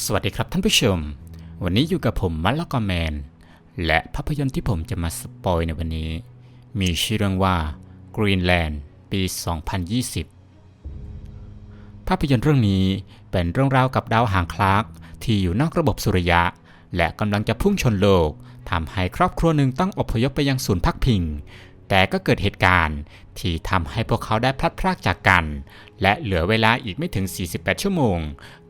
สวัสดีครับท่านผู้ชม วันนี้อยู่กับผมมัลลกอแมน และภาพยนตร์ที่ผมจะมาสปอยในวันนี้ มีชื่อเรื่องว่า Greenland ปี 2020 ภาพยนตร์เรื่องนี้เป็นเรื่องราวกับดาวหางคลาร์กที่อยู่นอกระบบสุริยะ และกำลังจะพุ่งชนโลกทำให้ครอบครัวหนึ่งต้องอพยพไปยังศูนย์พักพิง แต่ก็เกิดเหตุการณ์ที่ทำให้พวกเขาได้พลัดพรากจากกัน และเหลือเวลาอีกไม่ถึง 48 ชั่วโมง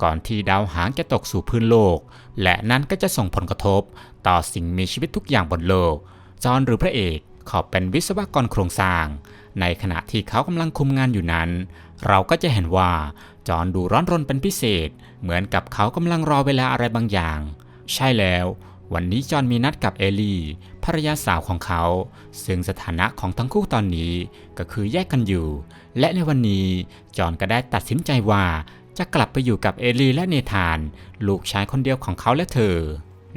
ก่อนที่ดาวหางจะตกสู่พื้นโลก และนั้นก็จะส่งผลกระทบ ต่อสิ่งมีชีวิตทุกอย่างบนโลก จอห์นหรือพระเอกเขาเป็นวิศวกรโครงสร้าง ในขณะที่เขากำลังคุมงานอยู่นั้น เราก็จะเห็นว่าจอห์นดูร้อนรนเป็นพิเศษ เหมือนกับเขากำลังรอเวลาอะไรบางอย่าง ใช่แล้ว วันนี้จอห์นมีนัดกับเอลี่ภรรยาสาวของเขา ซึ่งสถานะของทั้งคู่ตอนนี้ก็คือแยกกันอยู่ และในวันนี้จอห์นก็ได้ตัดสินใจว่าจะกลับไปอยู่กับเอลี่และเนธาน ลูกชายคนเดียวของเขาและเธอ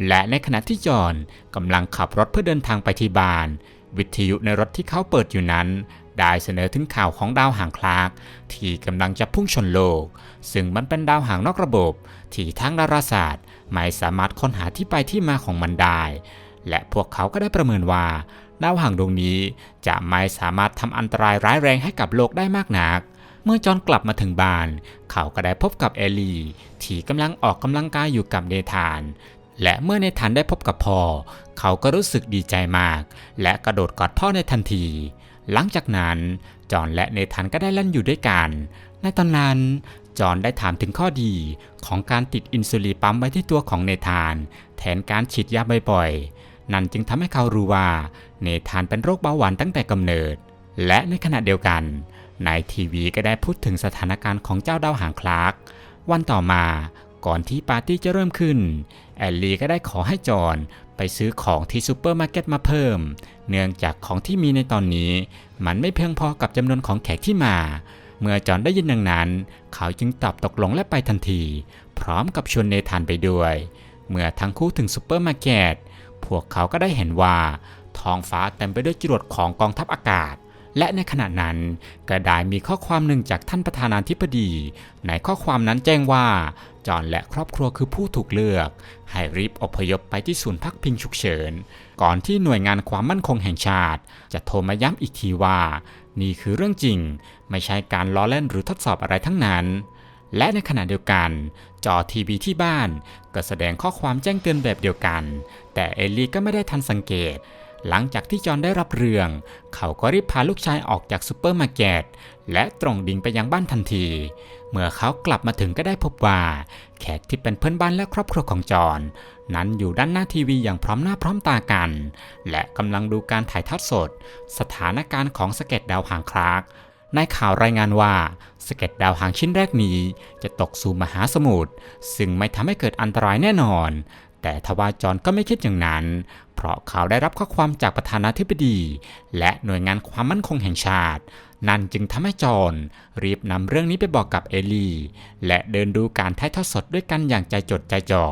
และในขณะที่จอห์นกำลังขับรถเพื่อเดินทางไปที่บ้าน วิทยุในรถที่เขาเปิดอยู่นั้น ได้เสนอถึงข่าวของดาวหางคลาก ที่กำลังจะพุ่งชนโลก ซึ่งมันเป็นดาวหางนอกระบบ ที่ทางดาราศาสตร์ ไม่สามารถค้นหาที่ไปที่มาของมันได้ และพวกเขาก็ได้ประเมินว่าดาวหางดวงนี้จะไม่สามารถทำอันตรายร้ายแรงให้กับโลกได้มากนัก เมื่อจอนกลับมาถึงบ้าน เขาก็ได้พบกับเอลลี่ที่กำลังออกกำลังกายอยู่กับเนธาน และเมื่อเนธานได้พบกับพ่อ เขาก็รู้สึกดีใจมาก และกระโดดกอดพ่อในทันที หลังจากนั้นจอนและเนธานก็ได้เล่นอยู่ด้วยกัน ในตอนนั้น จอห์นได้ถามถึงข้อดีของการติดอินซูลินปั๊มไว้ที่ตัวของเนธาน แทนการฉีดยาบ่อยๆ นั่นจึงทำให้เขารู้ว่า เนธานเป็นโรคเบาหวานตั้งแต่กำเนิด และในขณะเดียวกันในทีวีก็ได้พูดถึงสถานการณ์ของเจ้าดาวหางคลาร์กวันต่อมาก่อนที่ปาร์ตี้จะเริ่มขึ้น แอลลี่ก็ได้ขอให้จอห์นไปซื้อของที่ซูเปอร์มาร์เก็ตมาเพิ่ม เนื่องจากของที่มีในตอนนี้ มันไม่เพียงพอกับจำนวนของแขกที่มา เมื่อจอห์นได้ยินดังนั้น เขาจึงตอบตกลงและไปทันที พร้อมกับชวนเนธานไปด้วย เมื่อทั้งคู่ถึงซูเปอร์มาร์เก็ต พวกเขาก็ได้เห็นว่าท้องฟ้าเต็มไปด้วยจรวดของกองทัพอากาศ และในขณะนั้นก็ได้มีข้อความหนึ่งจากท่านประธานาธิบดี ในข้อความนั้นแจ้งว่า จอห์นและครอบครัวคือผู้ถูกเลือก ให้รีบอพยพไปที่ศูนย์พักพิงฉุกเฉิน ก่อนที่หน่วยงานความมั่นคงแห่งชาติ จะโทรมาย้ำอีกทีว่า นี่คือเรื่องจริง ไม่ใช่การล้อเล่นหรือทดสอบอะไรทั้งนั้น และในขณะเดียวกัน จอทีวีที่บ้าน ก็แสดงข้อความแจ้งเตือนแบบเดียวกัน แต่เอลลี่ก็ไม่ได้ทันสังเกต หลังจากที่จอนได้รับเรื่อง เขาก็รีบพาลูกชายออกจากซูเปอร์มาร์เก็ตและตรงดิ่งไปยังบ้านทันที เมื่อเขากลับมาถึงก็ได้พบว่า แขกที่เป็นเพื่อนบ้านและครอบครัวของจอน นั้นอยู่ด้านหน้าทีวีอย่างพร้อมหน้าพร้อมตากัน และกำลังดูการถ่ายทอดสด สถานการณ์ของสเก็ดดาวหางคลากในข่าวรายงานว่าสเก็ดดาวหางชิ้นแรกนี้จะตกสู่มหาสมุทรซึ่งไม่ทำให้เกิดอันตรายแน่นอน แต่ทว่าจอห์นก็ไม่คิดอย่างนั้น เพราะเขาได้รับข้อความจากประธานาธิบดี และหน่วยงานความมั่นคงแห่งชาติ นั่นจึงทำให้จอห์นรีบนำเรื่องนี้ไปบอกกับเอลี และเดินดูการถ่ายทอดสดด้วยกันอย่างใจจดใจจ่อ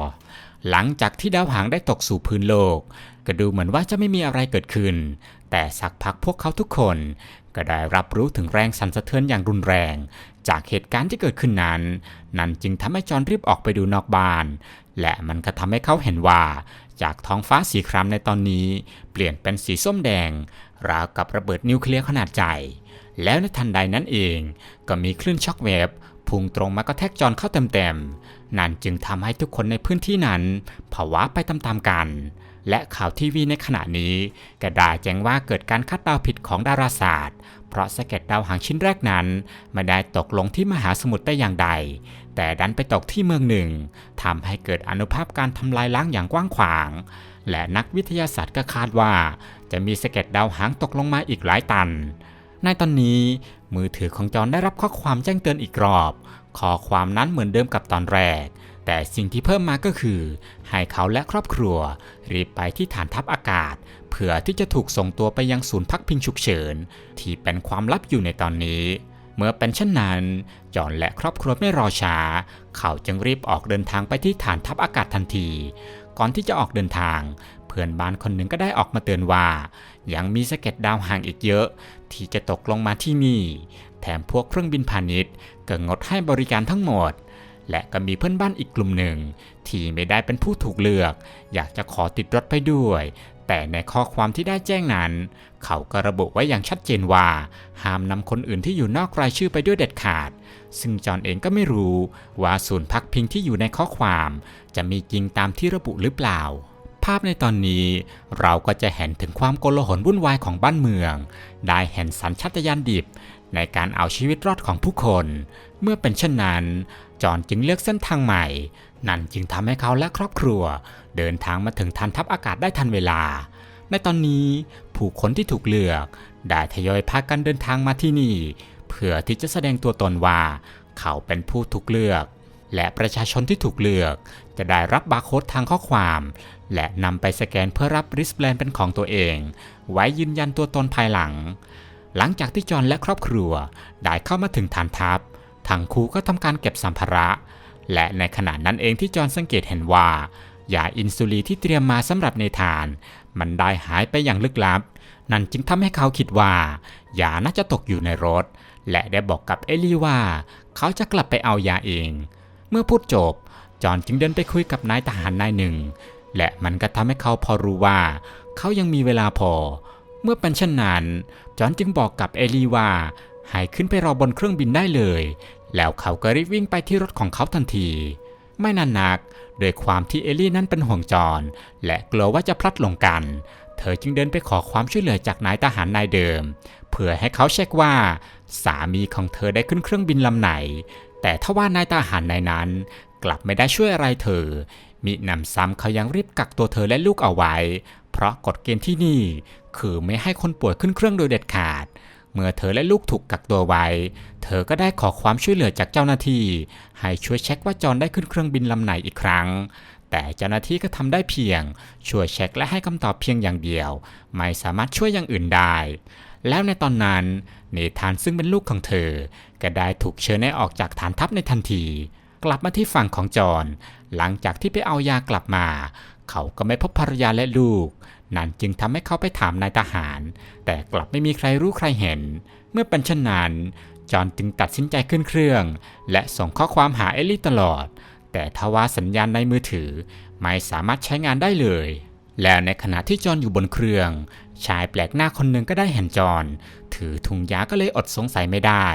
หลังจากที่ดาวหางได้ตกสู่พื้นโลก ก็ดูเหมือนว่าจะไม่มีอะไรเกิดขึ้น แต่สักพักพวกเขาทุกคน ก็ได้รับรู้ถึงแรงสั่นสะเทือนอย่างรุนแรง จากเหตุการณ์ที่เกิดขึ้นนั้น นั่นจึงทำให้จอห์นรีบออกไปดูนอกบ้าน และมันก็ทำให้เขาเห็นว่า จากท้องฟ้าสีครามในตอนนี้ เปลี่ยนเป็นสีส้มแดง ราวกับระเบิดนิวเคลียร์ขนาดใหญ่แล้วในทันใดนั้นเอง ก็มีคลื่นช็อคเวฟ พุ่งตรงมากระแทกจอนเข้าเต็มๆ นั่นจึงทำให้ทุกคนในพื้นที่นั้นผวาไปตามๆกัน และข่าวทีวีในขณะนี้ก็ได้แจ้งว่าเกิดการคาดเดาผิดของดาราศาสตร์ เพราะสะเก็ดดาวหางชิ้นแรกนั้นไม่ได้ตกลงที่มหาสมุทรแต่อย่างใด แต่ดันไปตกที่เมืองหนึ่งทำให้เกิดอนุภาพการทำลายล้างอย่างกว้างขวาง และนักวิทยาศาสตร์ก็คาดว่า จะมีสะเก็ดดาวหางตกลงมาอีกหลายตันในตอนนี้ มือถือของจอห์นได้รับข้อความแจ้งเตือนอีกรอบข้อความนั้นเหมือนเดิมกับตอนแรก แต่สิ่งที่เพิ่มมาก็คือ ให้เขาและครอบครัว รีบไปที่ฐานทัพอากาศ เพื่อที่จะถูกส่งตัวไปยังศูนย์พักพิงฉุกเฉิน ที่เป็นความลับอยู่ในตอนนี้ เมื่อเป็นเช่นนั้น จอห์นและครอบครัวไม่รอช้า เขาจึงรีบออกเดินทางไปที่ฐานทัพอากาศทันที ก่อนที่จะออกเดินทาง เพื่อนบ้านคนหนึ่งก็ได้ออกมาเตือนว่า ยังมีสะเก็ดดาวห่างอีกเยอะ ที่จะตกลงมาที่นี่ แถมพวกเครื่องบินพาณิชย์ก็งดให้บริการทั้งหมด และก็มีเพื่อนบ้านอีกกลุ่มหนึ่ง ที่ไม่ได้เป็นผู้ถูกเลือก อยากจะขอติดรถไปด้วย แต่ในข้อความที่ได้แจ้งนั้น เขาก็ระบุไว้อย่างชัดเจนว่า ห้ามนำคนอื่นที่อยู่นอกรายชื่อไปด้วยเด็ดขาด ซึ่งจอห์นเองก็ไม่รู้ว่าศูนย์พักพิงที่อยู่ในข้อความ จะมีจริงตามที่ระบุหรือเปล่า ภาพในตอนนี้ เราก็จะเห็นถึงความโกลาหลวุ่นวายของบ้านเมือง ได้เห็นสัญชาตญาณดิบ ในการเอาชีวิตรอดของผู้คน เมื่อเป็นเช่นนั้น จอห์นจึงเลือกเส้นทางใหม่ นั่นจึงทำให้เขาและครอบครัว เดินทางมาถึงทันทัพอากาศได้ทันเวลา ในตอนนี้ผู้คนที่ถูกเลือก ได้ทยอยพากันเดินทางมาที่นี่ เพื่อที่จะแสดงตัวตนว่า เขาเป็นผู้ถูกเลือกและประชาชนที่ถูกเลือก จะได้รับบาร์โค้ดทางข้อความ และนำไปสแกนเพื่อรับริสแบนเป็นของตัวเอง ไว้ยืนยันตัวตนภายหลัง หลังจากที่จอห์นและครอบครัวได้เข้ามาถึงฐานทัพทั้งคู่ก็ทำการเก็บสัมภาระ และในขณะนั้นเองที่จอห์นสังเกตเห็นว่ายาอินซูลินที่เตรียมมาสำหรับในทาน มันได้หายไปอย่างลึกลับ นั่นจึงทำให้เขาคิดว่ายาน่าจะตกอยู่ในรถ และได้บอกกับเอลลี่ว่า เขาจะกลับไปเอายาเอง เมื่อพูดจบ จอห์นจึงเดินไปคุยกับนายทหารนายหนึ่ง และมันก็ทำให้เขาพอรู้ว่า เขายังมีเวลาพอ เมื่อเป็นเช่นนั้นจอนจึงบอกกับเอลลี่ว่าให้ขึ้นไปรอบนเครื่องบินได้เลย แล้วเขาก็รีบวิ่งไปที่รถของเขาทันที ไม่นานนักโดยความที่เอลลี่นั้นเป็นห่วงจอนและกลัวว่าจะพลัดหลงกัน เธอจึงเดินไปขอความช่วยเหลือจากนายทหารนายเดิม เพื่อให้เขาเช็คว่า สามีของเธอได้ขึ้นเครื่องบินลำไหน แต่ทว่านายทหารนายนั้นกลับไม่ได้ช่วยอะไรเธอ มิหนำซ้ำเขายังรีบกักตัวเธอและลูกเอาไว้ เพราะกฎเกณฑ์ที่นี่ คือไม่ให้คนป่วยขึ้นเครื่องโดยเด็ดขาด เมื่อเธอและลูกถูกกักตัวไว้ เธอก็ได้ขอความช่วยเหลือจากเจ้าหน้าที่ ให้ช่วยเช็คว่าจอนได้ขึ้นเครื่องบินลำไหนอีกครั้ง แต่เจ้าหน้าที่ก็ทำได้เพียง ช่วยเช็คและให้คำตอบเพียงอย่างเดียว ไม่สามารถช่วยอย่างอื่นได้แล้วในตอนนั้นเนธานซึ่งเป็นลูกของเธอ ก็ได้ถูกเชิญให้ออกจากฐานทัพในทันที กลับมาที่ฝั่งของจอน หลังจากที่ไปเอายากลับมา เขาก็ไม่พบภรรยาและลูก นั่นจึงทำให้เขาไปถามนายทหาร แต่กลับไม่มีใครรู้ใครเห็น เมื่อเป็นเช่นนั้น จอห์นจึงตัดสินใจขึ้นเครื่อง และส่งข้อความหาเอลลี่ตลอด แต่ทว่าสัญญาณในมือถือไม่สามารถใช้งานได้เลย แล้วในขณะที่จอนอยู่บนเครื่อง ชายแปลกหน้าคนหนึ่งก็ได้เห็นจอนถือถุงยาก็เลยอดสงสัยไม่ได้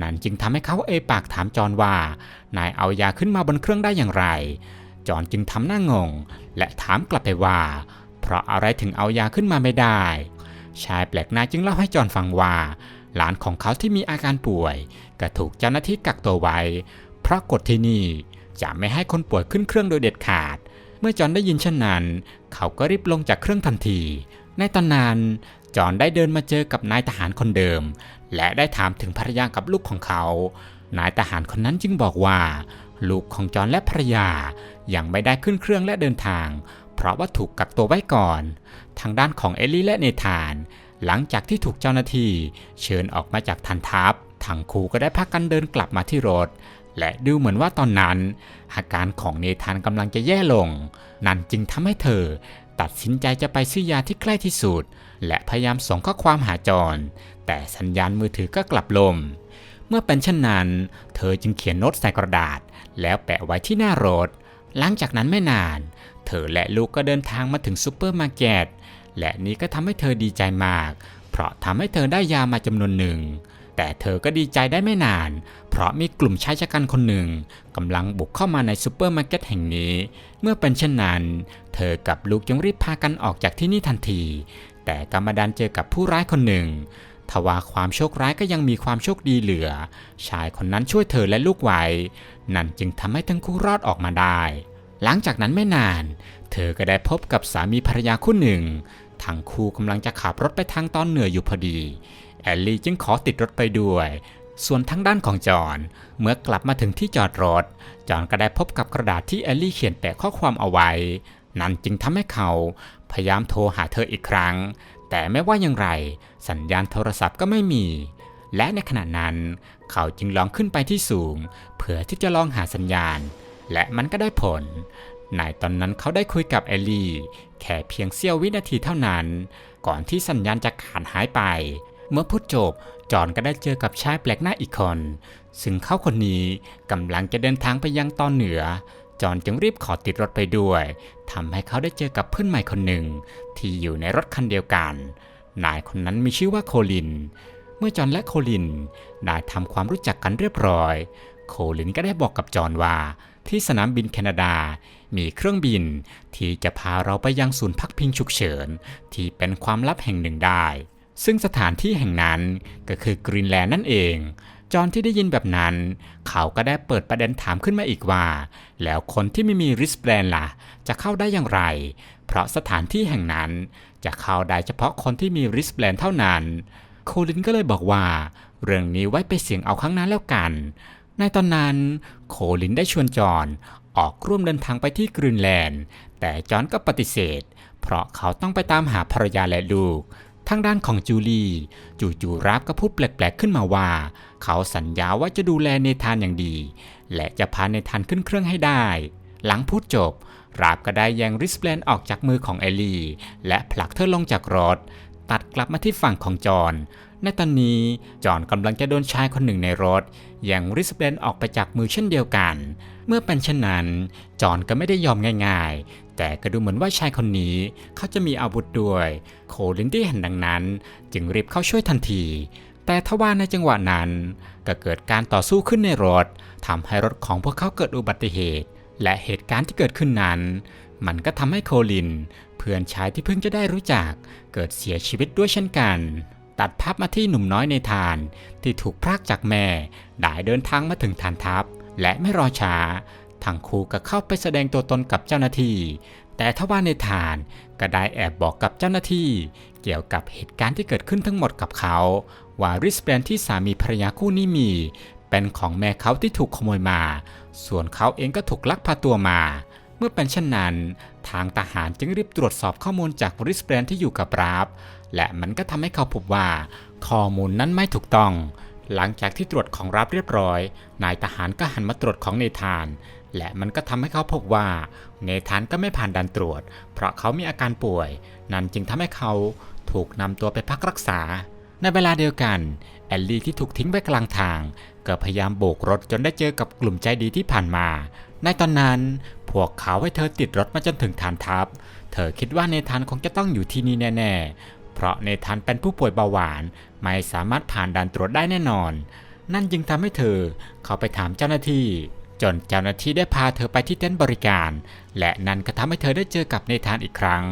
นั่นจึงทำให้เขาเอปากถามจอนว่า นายเอายาขึ้นมาบนเครื่องได้อย่างไร จอนจึงทำหน้างง และถามกลับไปว่า เพราะอะไรถึงเอายาขึ้นมาไม่ได้ ชายแปลกหน้าจึงเล่าให้จอนฟังว่า หลานของเขาที่มีอาการป่วยก็ถูกเจ้าหน้าที่กักตัวไว้ เพราะกฎที่นี่จะไม่ให้คนป่วยขึ้นเครื่องโดยเด็ดขาด เมื่อจอห์นได้ยินเช่นนั้น เขาก็รีบลงจากเครื่องทันที ในตอนนั้นจอห์นได้เดินมาเจอกับนายทหารคนเดิม และได้ถามถึงภรรยากับลูกของเขา นายทหารคนนั้นจึงบอกว่า ลูกของจอห์นและภรรยายังไม่ได้ขึ้นเครื่องและเดินทาง เพราะว่าถูกกักตัวไว้ก่อน ทางด้านของเอลลี่และเนธาน หลังจากที่ถูกเจ้าหน้าที่ เชิญออกมาจากทันทัพทั้งคู่ก็ได้พากันเดินกลับมาที่รถ และดูเหมือนว่าตอนนั้น อาการของเนธานกำลังจะแย่ลง นั่นจึงทำให้เธอ ตัดสินใจจะไปซื้อยาที่ใกล้ที่สุด และพยายามส่งข้อความหาจอห์นแต่สัญญาณมือถือก็กลับลม เมื่อเป็นเช่นนั้น เธอจึงเขียนโน้ตใส่กระดาษ แล้วแปะไว้ที่หน้ารถ หลังจากนั้นไม่นาน เธอและลูกก็เดินทางมาถึงซูเปอร์มาร์เก็ตและนี้ก็ทำให้เธอดีใจมาก เพราะทำให้เธอได้ยามาจำนวนหนึ่ง แต่เธอก็ดีใจได้ไม่นาน เพราะมีกลุ่มชายชะกันคนหนึ่งกำลังบุกเข้ามาในซูเปอร์มาร์เก็ตแห่งนี้ เมื่อเป็นเช่นนั้น เธอกับลูกจึงรีบพากันออกจากที่นี่ทันที แต่กำมดันเจอกับผู้ร้ายคนหนึ่งทว่าความโชคร้ายก็ยังมีความโชคดีเหลือ ชายคนนั้นช่วยเธอและลูกไว้ นั่นจึงทำให้ทั้งคู่รอดออกมาได้ หลังจากนั้นไม่นาน เธอก็ได้พบกับสามีภรรยาคู่หนึ่ง ทั้งคู่กำลังจะขับรถไปทางตอนเหนืออยู่พอดี แอลลี่จึงขอติดรถไปด้วย ส่วนทางด้านของจอห์นเมื่อกลับมาถึงที่จอดรถ จอห์นก็ได้พบกับกระดาษที่แอลลี่เขียนแปะข้อความเอาไว้ นั่นจึงทำให้เขาพยายามโทรหาเธออีกครั้ง แต่ไม่ว่าอย่างไร สัญญาณโทรศัพท์ก็ไม่มี และในขณะนั้น เขาจึงลองขึ้นไปที่สูง เพื่อที่จะลองหาสัญญาณ และมันก็ได้ผลในตอนนั้นเขาได้คุยกับเอลลี่ แค่เพียงเสี้ยววินาทีเท่านั้น ก่อนที่สัญญาณจะขาดหายไป เมื่อพูดจบจอห์นก็ได้เจอกับชายแปลกหน้าอีกคน ซึ่งเขาคนนี้กำลังจะเดินทางไปยังตอนเหนือ จอห์นจึงรีบขอติดรถไปด้วยทำให้เขาได้เจอกับเพื่อนใหม่คนหนึ่ง ที่อยู่ในรถคันเดียวกัน นายคนนั้นมีชื่อว่าโคลิน เมื่อจอห์นและโคลินได้ทำความรู้จักกันเรียบร้อย โคลินก็ได้บอกกับจอห์นว่า ที่สนามบินแคนาดา มีเครื่องบินที่จะพาเราไปยังศูนย์พักพิงฉุกเฉิน ที่เป็นความลับแห่งหนึ่งได้ ซึ่งสถานที่แห่งนั้นก็คือกรีนแลนด์นั่นเอง จอห์นที่ได้ยินแบบนั้น เขาก็ได้เปิดประเด็นถามขึ้นมาอีกว่า แล้วคนที่ไม่มีริสแบนล่ะ จะเข้าได้อย่างไร เพราะสถานที่แห่งนั้น จะเข้าได้เฉพาะคนที่มีริสแบนเท่านั้นโคลินก็เลยบอกว่า เรื่องนี้ไว้ไปเสียงเอาข้งหน้าแล้วกัน ในตอนนั้น โคลินได้ชวนจอห์นออกร่วมเดินทางไปที่กรีนแลนด์ แต่จอห์นก็ปฏิเสธ เพราะเขาต้องไปตามหาภรรยาและลูก ทางด้านของจูลีจู่ๆรับก็พูดแปลกๆขึ้นมาว่า เขาสัญญาว่าจะดูแลเนธานอย่างดี และจะพาเนธานขึ้นเครื่องให้ได้ หลังพูดจบ ราบก็ได้แยงริสแบนออกจากมือของเอลี และผลักเธอลงจากรถ ตัดกลับมาที่ฝั่งของจอห์นในตอนนี้จอห์นกำลังจะโดนชายคนหนึ่งในรถแย่งริสแบนออกไปจากมือเช่นเดียวกัน เมื่อเป็นเช่นนั้น จอห์นก็ไม่ได้ยอมง่ายๆ แต่ก็ดูเหมือนว่าชายคนนี้เขาจะมีอาวุธด้วย โคลินที่เห็นดังนั้น จึงรีบเข้าช่วยทันที แต่ทว่าในจังหวะนั้น ก็เกิดการต่อสู้ขึ้นในรถทำให้รถของพวกเขาเกิดอุบัติเหตุ และเหตุการณ์ที่เกิดขึ้นนั้น มันก็ทำให้โคลิน เพื่อนชายที่เพิ่งจะได้รู้จัก เกิดเสียชีวิตด้วยเช่นกัน ตัดภาพมาที่หนุ่มน้อยในทาน ที่ถูกพรากจากแม่ได้เดินทางมาถึงฐานทัพและไม่รอช้า ทั้งคู่ก็เข้าไปแสดงตัวตนกับเจ้าหน้าที่ แต่ทว่าในทานก็ได้แอบบอกกับเจ้าหน้าที่ เกี่ยวกับเหตุการณ์ที่เกิดขึ้นทั้งหมดกับเขา ว่าริสแบนที่สามีภรรยาคู่นี้มี เป็นของแม่เขาที่ถูกขโมยมา ส่วนเขาเองก็ถูกลักพาตัวมา เมื่อเป็นเช่นนั้น ทางทหารจึงรีบตรวจสอบข้อมูลจากริสแบนที่อยู่กับราฟและมันก็ทำให้เขาพบว่า ข้อมูลนั้นไม่ถูกต้องหลังจากที่ตรวจของรับเรียบร้อย นายทหารก็หันมาตรวจของเนธาน และมันก็ทำให้เขาพบว่าเนธานก็ไม่ผ่านด่านตรวจ เพราะเขามีอาการป่วย นั่นจึงทำให้เขาถูกนำตัวไปพักรักษา ในเวลาเดียวกัน แอลลี่ที่ถูกทิ้งไว้กลางทาง ก็พยายามโบกรถจนได้เจอกับกลุ่มใจดีที่ผ่านมา ในตอนนั้น พวกเขาให้เธอติดรถมาจนถึงฐานทัพ เธอคิดว่าเนธานคงจะต้องอยู่ที่นี่แน่ๆ เพราะเนธานเป็นผู้ป่วยเบาหวาน ไม่สามารถผ่านด่านตรวจได้แน่นอน นั่นจึงทำให้เธอเข้าไปถามเจ้าหน้าที่ จนเจ้าหน้าที่ได้พาเธอไปที่เต็นท์บริการ และนั่นก็ทำให้เธอได้เจอกับเนธานอีกครั้ง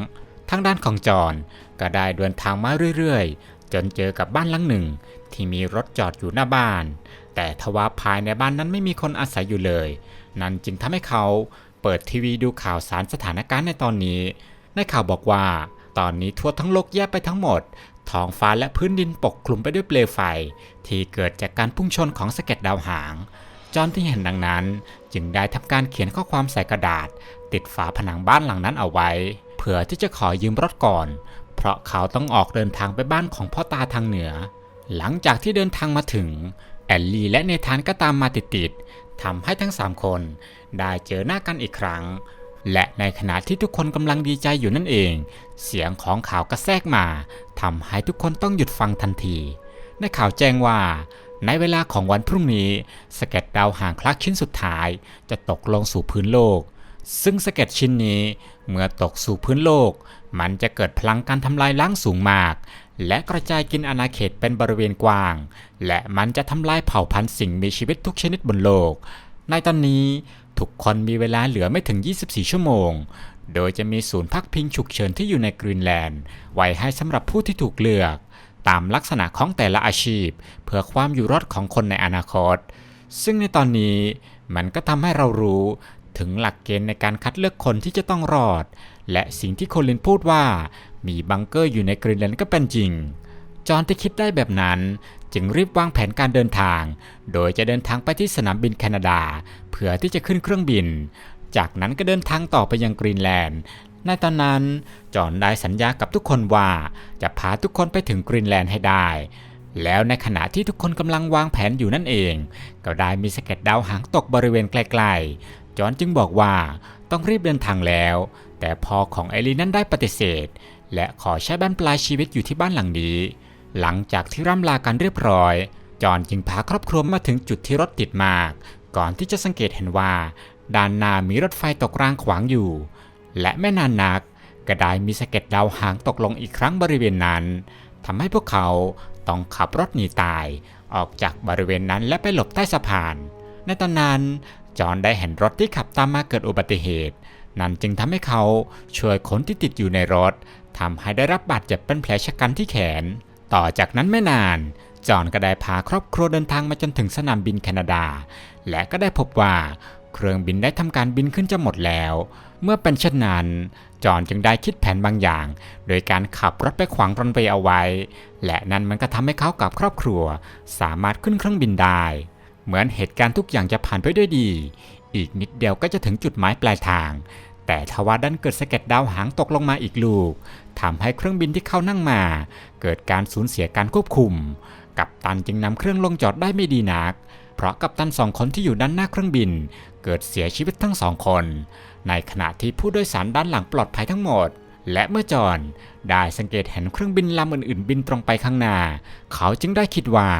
ทางด้านของจอห์นก็ได้เดินทางมาเรื่อยๆ จนเจอกับบ้านหลังหนึ่ง ที่มีรถจอดอยู่หน้าบ้าน แต่ทว่าภายในบ้านนั้นไม่มีคนอาศัยอยู่เลย นั่นจึงทำให้เขาเปิดทีวีดูข่าวสารสถานการณ์ในตอนนี้ในข่าวบอกว่า ตอนนี้ทั่วทั้งโลกแยกไปทั้งหมดท้องฟ้าและพื้นดินปกคลุมไปด้วยเปลวไฟ ที่เกิดจากการพุ่งชนของสะเก็ดดาวหาง จอห์นที่เห็นดังนั้น จึงได้ทำการเขียนข้อความใส่กระดาษ ติดฝาผนังบ้านหลังนั้นเอาไว้เพื่อที่จะขอยืมรถก่อน เพราะเขาต้องออกเดินทางไปบ้านของพ่อตาทางเหนือ หลังจากที่เดินทางมาถึง แอลลี่และเนธานก็ตามมาติดๆทำให้ทั้งสามคนได้เจอหน้ากันอีกครั้ง และในขณะที่ทุกคนกำลังดีใจอยู่นั่นเอง เสียงของข่าวก็แทกมาทำให้ทุกคนต้องหยุดฟังทันทีในข่าวแจ้งว่า ในเวลาของวันพรุ่งนี้สเก็ตดาวห่างคลักชิ้นสุดท้าย จะตกลงสู่พื้นโลก ซึ่งสเก็ตชิ้นนี้เมื่อตกสู่พื้นโลก มันจะเกิดพลังการทำลายล้างสูงมาก และกระจายกินอาณาเขตเป็นบริเวณกว้าง และมันจะทำลายเผ่าพันธุ์สิ่งมีชีวิตทุกชนิดบนโลก ในตอนนี้ทุกคนมีเวลาเหลือไม่ถึง 24 ชั่วโมง โดยจะมีศูนย์พักพิงฉุกเฉินที่อยู่ในกรีนแลนด์ ไว้ให้สำหรับผู้ที่ถูกเลือก ตามลักษณะของแต่ละอาชีพ เพื่อความอยู่รอดของคนในอนาคต ซึ่งในตอนนี้มันก็ทำให้เรารู้ถึงหลักเกณฑ์ในการคัดเลือกคนที่จะต้องรอด และสิ่งที่โคลินพูดว่า มีบังเกอร์อยู่ในกรีนแลนด์ก็เป็นจริง จอห์นที่คิดได้แบบนั้น จึงรีบวางแผนการเดินทาง โดยจะเดินทางไปที่สนามบินแคนาดา เพื่อที่จะขึ้นเครื่องบิน จากนั้นก็เดินทางต่อไปยังกรีนแลนด์ ในตอนนั้นจอห์นได้สัญญากับทุกคนว่าจะพาทุกคนไปถึงกรีนแลนด์ให้ได้ แล้วในขณะที่ทุกคนกำลังวางแผนอยู่นั่นเอง ก็ได้มีสะเก็ดดาวหางตกบริเวณใกลๆ จอห์นจึงบอกว่าต้องรีบเดินทางแล้ว แต่พอของเอลีนั้นได้ปฏิเสธ และขอใช้บ้านปลายชีวิตอยู่ที่บ้านหลังนี้ หลังจากที่ร่ำลากันเรียบร้อย จอห์นจึงพาครอบครัวมาถึงจุดที่รถติดมาก ก่อนที่จะสังเกตเห็นว่า ด้านหน้ามีรถไฟตกรางขวางอยู่ และไม่นานนักก็ได้มีสะเก็ดดาวหางตกลงอีกครั้งบริเวณนั้นทำให้พวกเขาต้องขับรถหนีตายออกจากบริเวณนั้นและไปหลบใต้สะพาน ในตอนนั้นจอห์นได้เห็นรถที่ขับตามมาเกิดอุบัติเหตุ นั่นจึงทำให้เขาช่วยคนที่ติดอยู่ในรถทำให้ได้รับบาดเจ็บเป็นแผลชะกันที่แขน ต่อจากนั้นไม่นาน จอห์นก็ได้พาครอบครัวเดินทางมาจนถึงสนามบินแคนาดา และก็ได้พบว่า เครื่องบินได้ทำการบินขึ้นจะหมดแล้ว เมื่อเป็นเช่นนั้น จอห์นจึงได้คิดแผนบางอย่าง โดยการขับรถไปขวางรันเวย์เอาไว้ และนั่นมันก็ทำให้เขากับครอบครัว สามารถขึ้นเครื่องบินได้ เหมือนเหตุการณ์ทุกอย่างจะผ่านไปด้วยดี อีกนิดเดียวก็จะถึงจุดหมายปลายทาง แต่ทว่าดันเกิดสะเก็ดดาวหางตกลงมาอีกลูกทำให้เครื่องบินที่เข้านั่งมา เกิดการสูญเสียการควบคุม กัปตันจึงนำเครื่องลงจอดได้ไม่ดีนัก เพราะกัปตันสองคนที่อยู่ด้านหน้าเครื่องบิน เกิดเสียชีวิตทั้งสองคน ในขณะที่ผู้โดยสารด้านหลังปลอดภัยทั้งหมด และเมื่อจอห์นได้สังเกตเห็นเครื่องบินลำอื่นๆ บินตรงไปข้างหน้า เขาจึงได้คิดว่า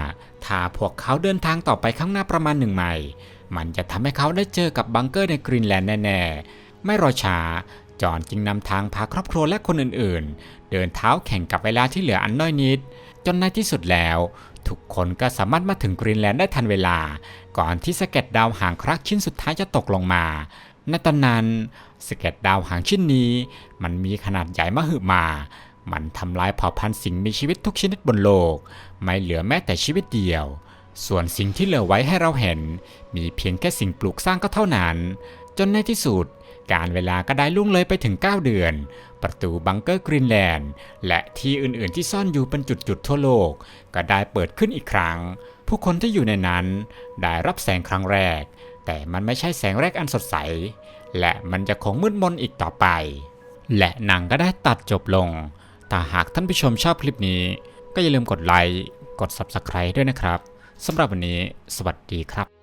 ถ้าพวกเขาเดินทางต่อไปข้างหน้าประมาณหนึ่งไมล์มันจะทำให้เขาได้เจอกับบังเกอร์ในกรีนแลนด์แน่ๆ ไม่รอช้าจอห์นจึงนำทางพาครอบครัวและคนอื่นๆ เดินเท้าแข่งกับเวลาที่เหลืออันน้อยนิด จนในที่สุดแล้ว ทุกคนก็สามารถมาถึงกรีนแลนด์ได้ทันเวลา ก่อนที่สเก็ดดาวหางครักชิ้นสุดท้ายจะตกลงมา ในตอนนั้นสเก็ดดาวหางชิ้นนี้ มันมีขนาดใหญ่มหึมา มันทำลายเผ่าพันธุ์สิ่งมีชีวิตทุกชนิดบนโลก ไม่เหลือแม้แต่ชีวิตเดียว ส่วนสิ่งที่เหลือไว้ให้เราเห็น มีเพียงแค่สิ่งปลูกสร้างก็เท่านั้น จนในที่สุด การเวลาก็ได้ล่วงเลยไปถึง 9 เดือน ประตูบังเกอร์กรีนแลนด์ และที่อื่นๆที่ซ่อนอยู่เป็นจุดๆทั่วโลก ก็ได้เปิดขึ้นอีกครั้ง ผู้คนที่อยู่ในนั้น ได้รับแสงครั้งแรก แต่มันไม่ใช่แสงแรกอันสดใส และมันจะคงมืดมนอีกต่อไป และหนังก็ได้ตัดจบลง ถ้าหากท่านผู้ชมชอบคลิปนี้ ก็อย่าลืมกดไลค์ กด Subscribe ด้วยนะครับสำหรับวันนี้ สวัสดีครับ